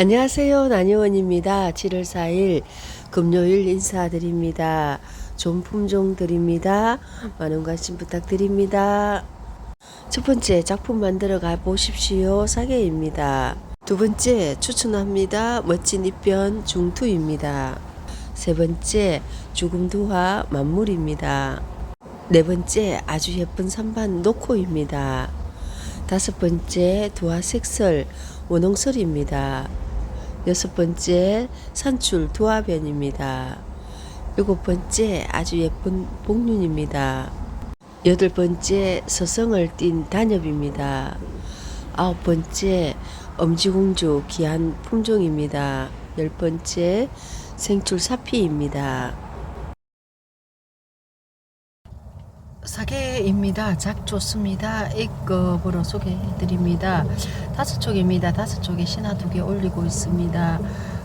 안녕하세요. 난의원입니다. 7월 4일 금요일 인사드립니다. 좋은 품종 드립니다. 많은 관심 부탁드립니다. 첫 번째 작품 만들어 가 보십시오. 사계입니다. 두 번째 추천합니다. 멋진 입변 중투입니다. 세 번째 죽음두화 만물입니다. 네 번째 아주 예쁜 산반 노코입니다. 다섯 번째 두화 색설 원홍설입니다. 여섯 번째 산출 두화변입니다. 일곱 번째 아주 예쁜 복륜입니다. 여덟 번째 서성을 띤 단엽입니다. 아홉 번째 엄지공주 귀한 품종입니다. 열 번째 생출 사피입니다. 사계입니다. 작 좋습니다. A급으로 소개해드립니다. 다섯 쪽입니다. 다섯 쪽에 신화 두 개 올리고 있습니다.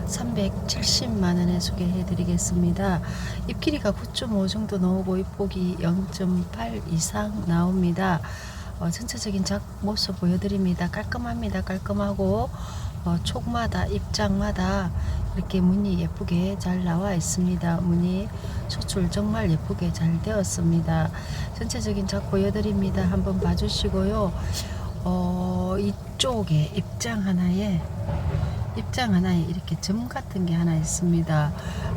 370만 원에 소개해드리겠습니다. 잎 길이가 9.5 정도 나오고 잎폭이 0.8 이상 나옵니다. 어, 전체적인 작 모습 보여드립니다. 깔끔합니다. 깔끔하고 어, 촉마다 입장마다 이렇게 무늬 예쁘게 잘 나와 있습니다. 무늬 소출 정말 예쁘게 잘 되었습니다. 전체적인 작 보여드립니다. 한번 봐주시고요. 어, 이쪽에 입장 하나에 입장 하나에 이렇게 점 같은 게 하나 있습니다.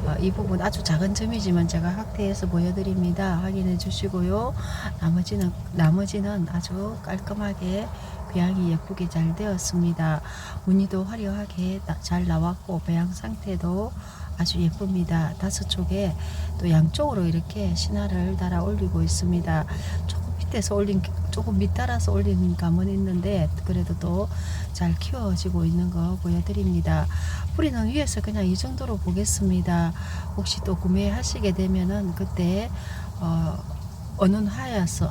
어, 이 부분 아주 작은 점이지만 제가 확대해서 보여드립니다. 확인해 주시고요. 나머지는 나머지는 아주 깔끔하게 배양이 예쁘게 잘 되었습니다. 무늬도 화려하게 나- 잘 나왔고 배양 상태도 아주 예쁩니다. 다섯 쪽에 또 양쪽으로 이렇게 신화를 달아 올리고 있습니다. 조금 밑에서 올린 조금 밑따라서 올리는 감은 있는데 그래도 또 잘 키워지고 있는 거 보여드립니다. 뿌리는 위에서 그냥 이 정도로 보겠습니다. 혹시 또 구매하시게 되면은 그때 어, 언론하여서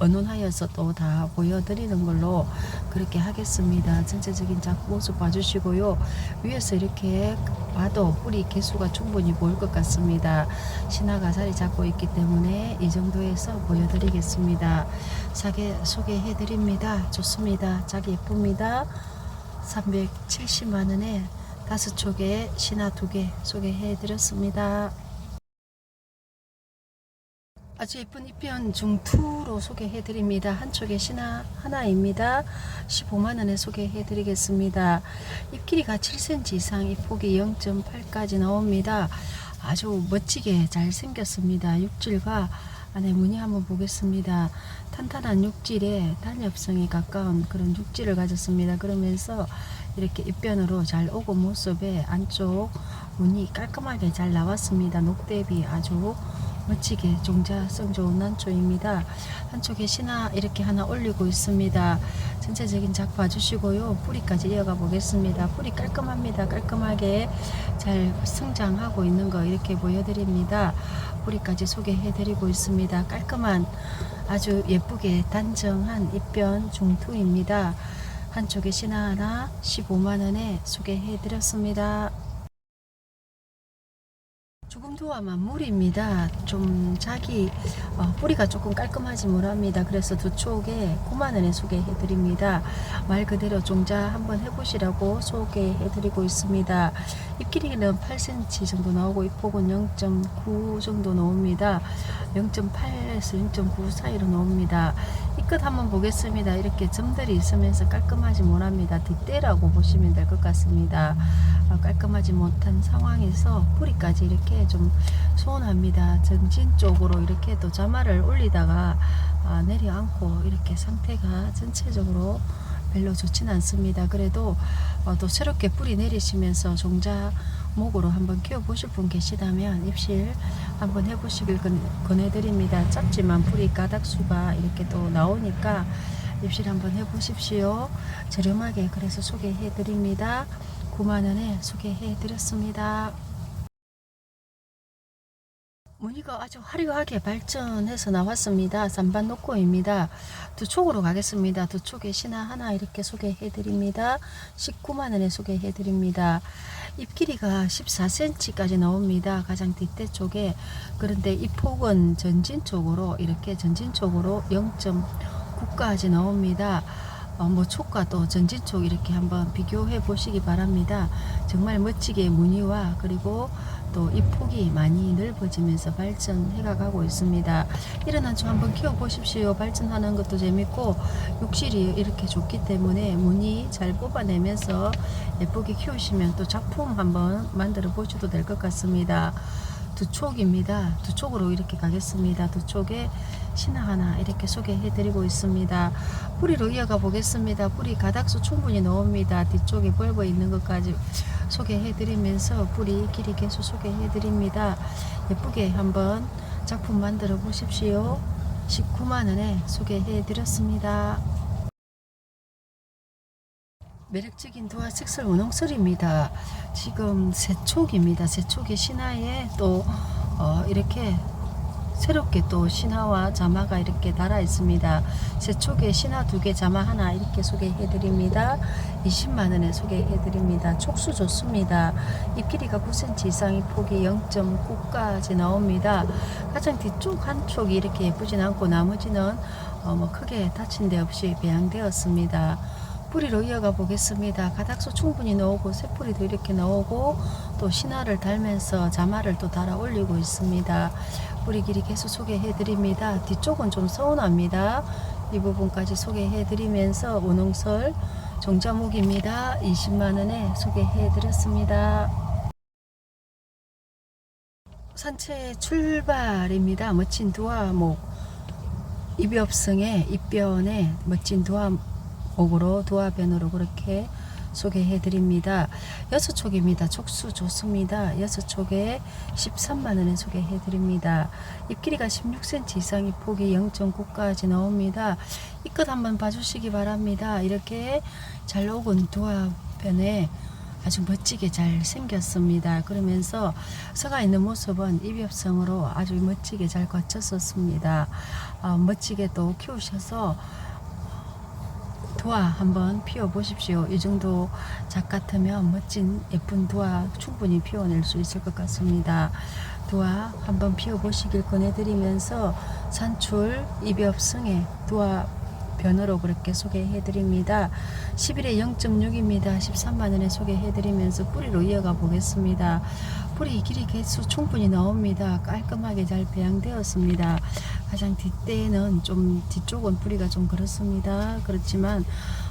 언론하여서 또 다 보여드리는 걸로 그렇게 하겠습니다. 전체적인 작 모습 봐주시고요. 위에서 이렇게 봐도 뿌리 개수가 충분히 보일 것 같습니다. 신화가 자리 잡고 있기 때문에 이 정도에서 보여드리겠습니다. 사계 소개해드립니다. 좋습니다. 작 예쁩니다. 370만 원에 다섯 쪽에 신화 두 개 소개해드렸습니다. 아주 예쁜 입변 중2로 소개해드립니다. 한쪽에 신화 하나입니다. 15만원에 소개해드리겠습니다. 잎 길이가 7cm 이상, 잎 폭이 0.8까지 나옵니다. 아주 멋지게 잘 생겼습니다. 육질과 안에 무늬 한번 보겠습니다. 탄탄한 육질에 단엽성이 가까운 그런 육질을 가졌습니다. 그러면서 이렇게 입변으로 잘 오고 모습에 안쪽 무늬 깔끔하게 잘 나왔습니다. 녹대비 아주 멋지게 종자성 좋은 난초입니다. 한쪽에 신화 이렇게 하나 올리고 있습니다. 전체적인 작 봐주시고요. 뿌리까지 이어가 보겠습니다. 뿌리 깔끔합니다. 깔끔하게 잘 성장하고 있는 거 이렇게 보여드립니다. 뿌리까지 소개해드리고 있습니다. 깔끔한 아주 예쁘게 단정한 입변 중투입니다. 한쪽에 신화 하나 15만원에 소개해드렸습니다. 죽음두와 만물입니다. 좀 자기 어, 뿌리가 조금 깔끔하지 못합니다. 그래서 두 쪽에 9만 원에 소개해드립니다. 말 그대로 종자 한번 해보시라고 소개해드리고 있습니다. 잎 길이는 8cm 정도 나오고 잎 폭은 0.9 정도 나옵니다. 0.8에서 0.9 사이로 나옵니다. 이끝 한번 보겠습니다. 이렇게 점들이 있으면서 깔끔하지 못합니다. 뒷대라고 보시면 될 것 같습니다. 어, 깔끔하지 못한 상황에서 뿌리까지 이렇게 좀 소원합니다. 전진 쪽으로 이렇게 또 자마를 올리다가 아, 내려앉고 이렇게 상태가 전체적으로 별로 좋지는 않습니다. 그래도 어, 또 새롭게 뿌리 내리시면서 종자 목으로 한번 키워보실 분 계시다면 입실 한번 해보시길 권- 권해드립니다. 작지만 뿌리 가닥수가 이렇게 또 나오니까 입실 한번 해보십시오. 저렴하게 그래서 소개해드립니다. 9만원에 소개해드렸습니다. 무늬가 아주 화려하게 발전해서 나왔습니다. 산반 녹고입니다. 두 촉으로 가겠습니다. 두 촉에 신화 하나 이렇게 소개해 드립니다. 19만원에 소개해 드립니다. 잎 길이가 14cm까지 나옵니다. 가장 뒷대 쪽에 그런데 잎 폭은 전진 쪽으로 이렇게 전진 쪽으로 0.9까지 나옵니다. 어, 모촉과 또 전진촉 이렇게 한번 비교해 보시기 바랍니다. 정말 멋지게 무늬와 그리고 또 이 폭이 많이 넓어지면서 발전해가 가고 있습니다. 이런 한초 한번 키워 보십시오. 발전하는 것도 재밌고 욕실이 이렇게 좋기 때문에 무늬 잘 뽑아내면서 예쁘게 키우시면 또 작품 한번 만들어 보셔도 될 것 같습니다. 두 촉입니다. 두 촉으로 이렇게 가겠습니다. 두 촉에 신화 하나 이렇게 소개해 드리고 있습니다. 뿌리로 이어가 보겠습니다. 뿌리 가닥수 충분히 나옵니다. 뒤쪽에 벌버 있는 것까지 소개해 드리면서 뿌리 길이 계속 소개해 드립니다. 예쁘게 한번 작품 만들어 보십시오. 19만원에 소개해 드렸습니다. 매력적인 도화 색설 원홍설입니다. 지금 세촉입니다. 세촉의 신화에 또 어, 이렇게 새롭게 또 신화와 자마가 이렇게 달아 있습니다. 세촉에 신화 두 개, 자마 하나 이렇게 소개해 드립니다. 20만 원에 소개해 드립니다. 촉수 좋습니다. 잎 길이가 9cm 이상의 폭이 0.9까지 나옵니다. 가장 뒤쪽 한 촉이 이렇게 예쁘진 않고 나머지는 어, 뭐 크게 다친 데 없이 배양되었습니다. 뿌리로 이어가 보겠습니다. 가닥수 충분히 나오고 새뿌리도 이렇게 나오고 또 신화를 달면서 자마를 또 달아 올리고 있습니다. 뿌리 길이 계속 소개해 드립니다. 뒤쪽은 좀 서운합니다. 이 부분까지 소개해 드리면서 원홍설 종자목입니다. 20만원에 소개해 드렸습니다. 산채 출발입니다. 멋진 두화목 입엽성의 입변에 멋진 두화목 으로 두화변으로 그렇게 소개해 드립니다. 여섯 촉입니다. 촉수 좋습니다. 여섯 촉에 13만 원에 소개해 드립니다. 잎 길이가 16cm 이상의 폭이 0.9까지 나옵니다. 이 끝 한번 봐주시기 바랍니다. 이렇게 잘 녹은 두화변에 아주 멋지게 잘 생겼습니다. 그러면서 서가 있는 모습은 입엽성으로 아주 멋지게 잘 거쳤었습니다. 아, 멋지게 또 키우셔서 도화 한번 피워 보십시오. 이 정도 작 같으면 멋진 예쁜 도화 충분히 피워낼 수 있을 것 같습니다. 도화 한번 피워 보시길 권해드리면서 산출 입엽성의 도화 변으로 그렇게 소개해 드립니다. 11에 0.6입니다. 13만 원에 소개해 드리면서 뿌리로 이어가 보겠습니다. 뿌리 길이 개수 충분히 나옵니다. 깔끔하게 잘 배양되었습니다. 가장 뒷대는 좀 뒤쪽은 뿌리가 좀 그렇습니다. 그렇지만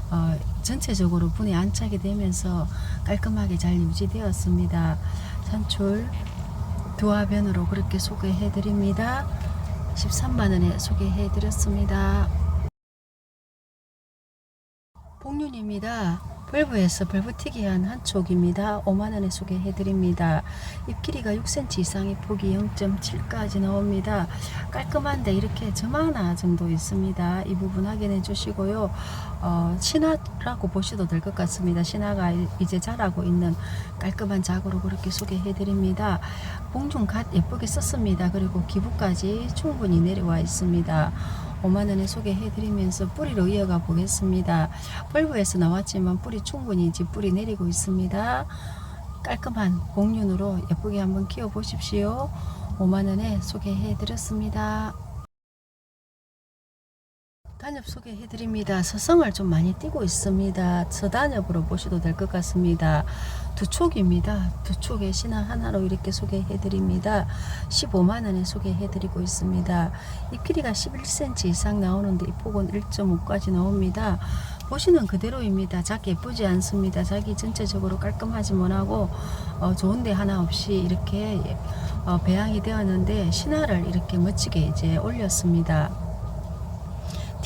어, 전체적으로 분이 안착이 되면서 깔끔하게 잘 유지되었습니다. 산출 두화변으로 그렇게 소개해 드립니다. 13만 원에 소개해 드렸습니다. 복륜입니다. 벌브에서 벌브튀기한 한 촉입니다. 5만원에 소개해드립니다. 잎 길이가 6cm 이상의 폭이 0.7까지 나옵니다. 깔끔한데 이렇게 점 하나 정도 있습니다. 이 부분 확인해 주시고요. 어, 신화라고 보셔도 될 것 같습니다. 신화가 이제 자라고 있는 깔끔한 작으로 그렇게 소개해드립니다. 봉중 갓 예쁘게 썼습니다. 그리고 기부까지 충분히 내려와 있습니다. 5만원에 소개해드리면서 뿌리로 이어가 보겠습니다. 벌브에서 나왔지만 뿌리 충분히 이제 뿌리 내리고 있습니다. 깔끔한 복륜으로 예쁘게 한번 키워 보십시오. 5만원에 소개해드렸습니다. 단엽 소개해드립니다. 서성을 좀 많이 띄고 있습니다. 서단엽으로 보셔도 될 것 같습니다. 두 촉입니다. 두 촉의 신화 하나로 이렇게 소개해드립니다. 15만원에 소개해드리고 있습니다. 잎 길이가 11cm 이상 나오는데 이 폭은 1.5까지 나옵니다. 보시는 그대로입니다. 작게 예쁘지 않습니다. 자기 전체적으로 깔끔하지 못하고 어, 좋은데 하나 없이 이렇게 어, 배양이 되었는데 신화를 이렇게 멋지게 이제 올렸습니다.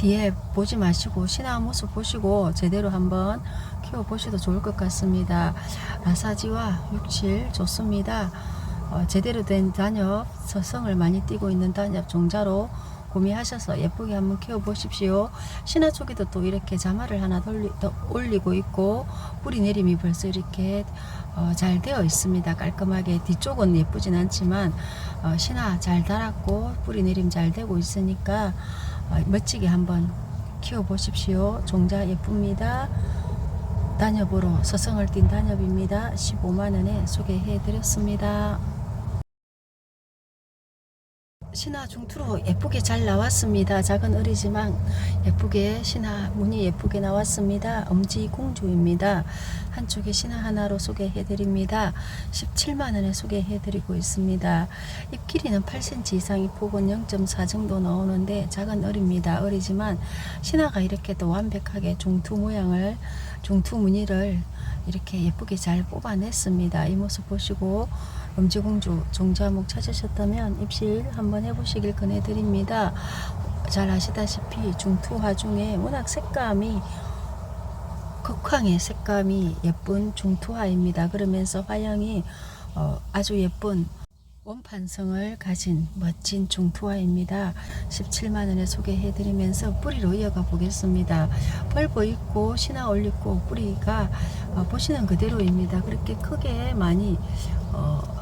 뒤에 보지 마시고 신화 모습 보시고 제대로 한번 키워 보셔도 좋을 것 같습니다. 라사지와 육질 좋습니다. 어, 제대로 된 단엽 서성을 많이 띠고 있는 단엽 종자로 구매하셔서 예쁘게 한번 키워 보십시오. 신화 쪽에도 또 이렇게 자마를 하나 돌리, 더 올리고 있고 뿌리 내림이 벌써 이렇게 어, 잘 되어 있습니다. 깔끔하게 뒤쪽은 예쁘진 않지만 어, 신화 잘 달았고 뿌리 내림 잘 되고 있으니까 어, 멋지게 한번 키워 보십시오. 종자 예쁩니다. 단엽으로 서성을 띈 단엽입니다. 15만원에 소개해 드렸습니다. 신화 중투로 예쁘게 잘 나왔습니다. 작은 을이지만 예쁘게 신화 문이 예쁘게 나왔습니다. 엄지 공주입니다. 한쪽에 신화 하나로 소개해 드립니다. 17만 원에 소개해 드리고 있습니다. 잎 길이는 8cm 이상이 폭은 0.4 정도 나오는데 작은 을입니다. 을이지만 신화가 이렇게 또 완벽하게 중투 모양을 중투 무늬를 이렇게 예쁘게 잘 뽑아냈습니다. 이 모습 보시고 엄지공주 종자목 찾으셨다면 입실 한번 해보시길 권해드립니다. 잘 아시다시피 중투화 중에 워낙 색감이 극황의 색감이 예쁜 중투화입니다. 그러면서 화형이 어, 아주 예쁜 원판성을 가진 멋진 중투화입니다. 17만 원에 소개해드리면서 뿌리로 이어가 보겠습니다. 벌보 있고 신화 올리고 뿌리가 어, 보시는 그대로입니다. 그렇게 크게 많이 어,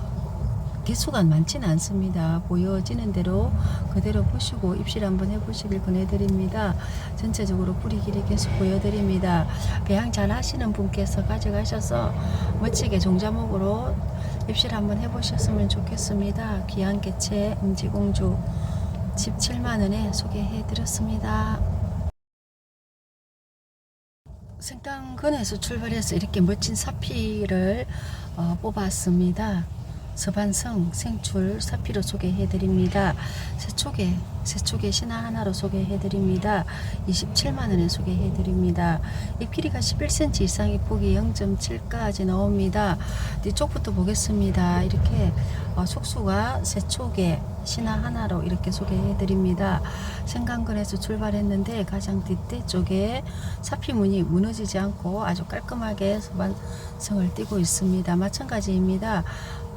개수가 많지는 않습니다. 보여지는 대로 그대로 보시고 입실 한번 해보시길 권해드립니다. 전체적으로 뿌리 길이 계속 보여드립니다. 배양 잘 하시는 분께서 가져가셔서 멋지게 종자목으로 입실 한번 해보셨으면 좋겠습니다. 귀한 개체 음지공주 17만원에 소개해드렸습니다. 생강근에서 출발해서 이렇게 멋진 사피를 어, 뽑았습니다. 서반성 생출 사피로 소개해드립니다. 세촉에 세촉에 신화 하나로 소개해드립니다. 27만 원에 소개해드립니다. 이 길이가 11cm 이상의 폭이 0.7까지 나옵니다. 뒤쪽부터 보겠습니다. 이렇게 어, 속수가 세촉에 신화 하나로 이렇게 소개해드립니다. 생강근에서 출발했는데 가장 뒷대 쪽에 사피문이 무너지지 않고 아주 깔끔하게 서반성을 띠고 있습니다. 마찬가지입니다.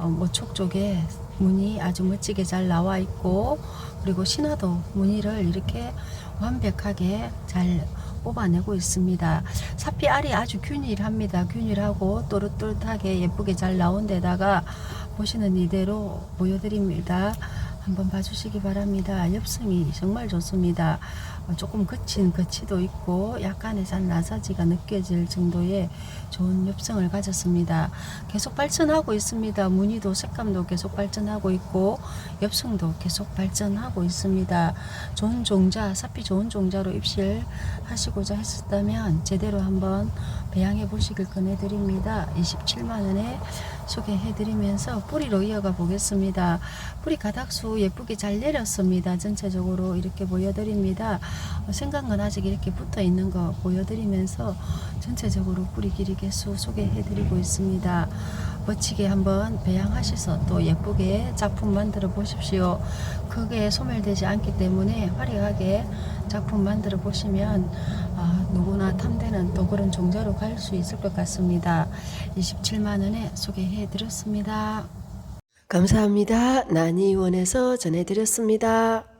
어, 모촉 쪽에 무늬 아주 멋지게 잘 나와 있고 그리고 신화도 무늬를 이렇게 완벽하게 잘 뽑아내고 있습니다. 사피 알이 아주 균일합니다. 균일하고 또렷또렷하게 예쁘게 잘 나온 데다가 보시는 이대로 보여드립니다. 한번 봐주시기 바랍니다. 엽성이 정말 좋습니다. 어, 조금 거친 거치도 있고 약간의 잔 나사지가 느껴질 정도의 좋은 엽성을 가졌습니다. 계속 발전하고 있습니다. 무늬도 색감도 계속 발전하고 있고 엽성도 계속 발전하고 있습니다. 좋은 종자, 사피 좋은 종자로 입실하시고자 했었다면 제대로 한번 배양해 보시길 권해드립니다. 27만 원에 소개해드리면서 뿌리로 이어가 보겠습니다. 뿌리 가닥수 예쁘게 잘 내렸습니다. 전체적으로 이렇게 보여드립니다. 어, 생강은 아직 이렇게 붙어 있는 거 보여드리면서 전체적으로 뿌리 길이 개수 소개해드리고 있습니다. 멋지게 한번 배양하셔서 또 예쁘게 작품 만들어 보십시오. 크게 소멸되지 않기 때문에 화려하게 작품 만들어 보시면 아, 누구나 탐되는 또 그런 종자로 갈 수 있을 것 같습니다. 27만 원에 소개해 드렸습니다. 감사합니다. 난이원에서 전해드렸습니다.